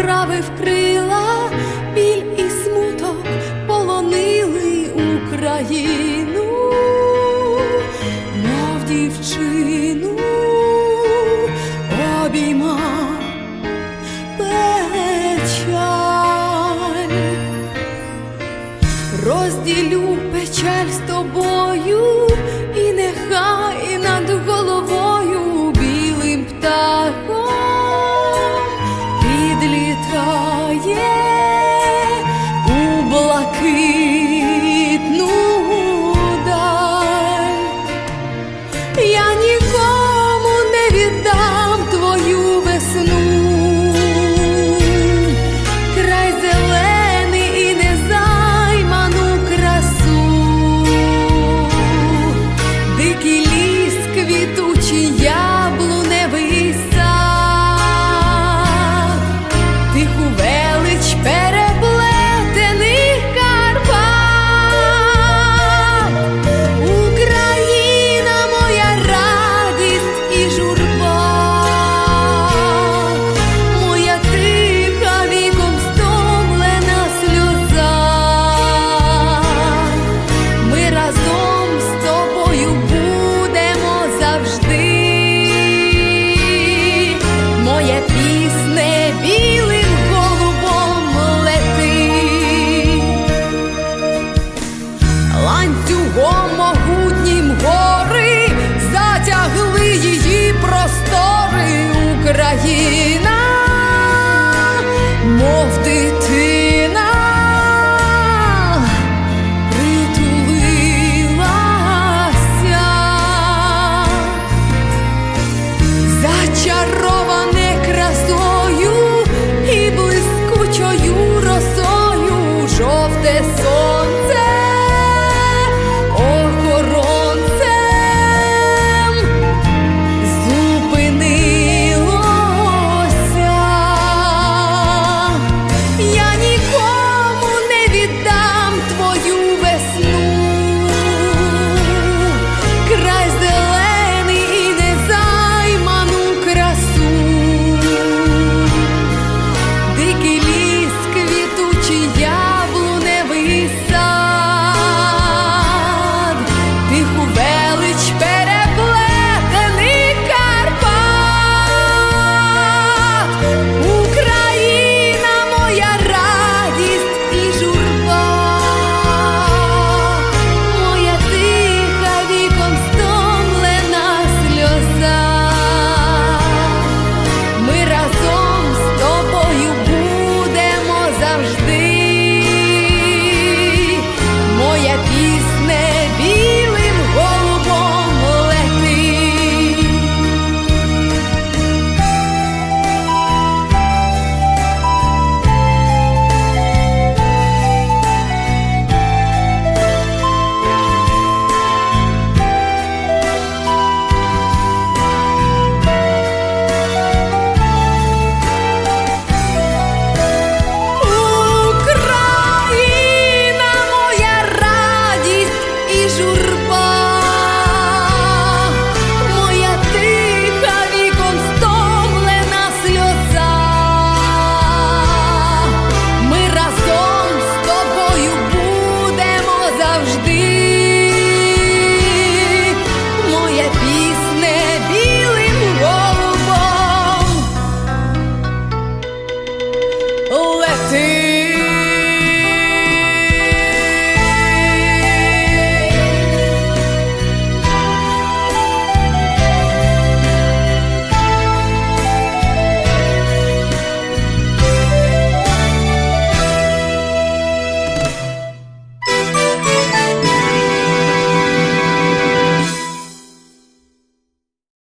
оправив вкрила біль і смуток полонили Україну, мов дівчину обійма печаль, розділю печаль з тобою.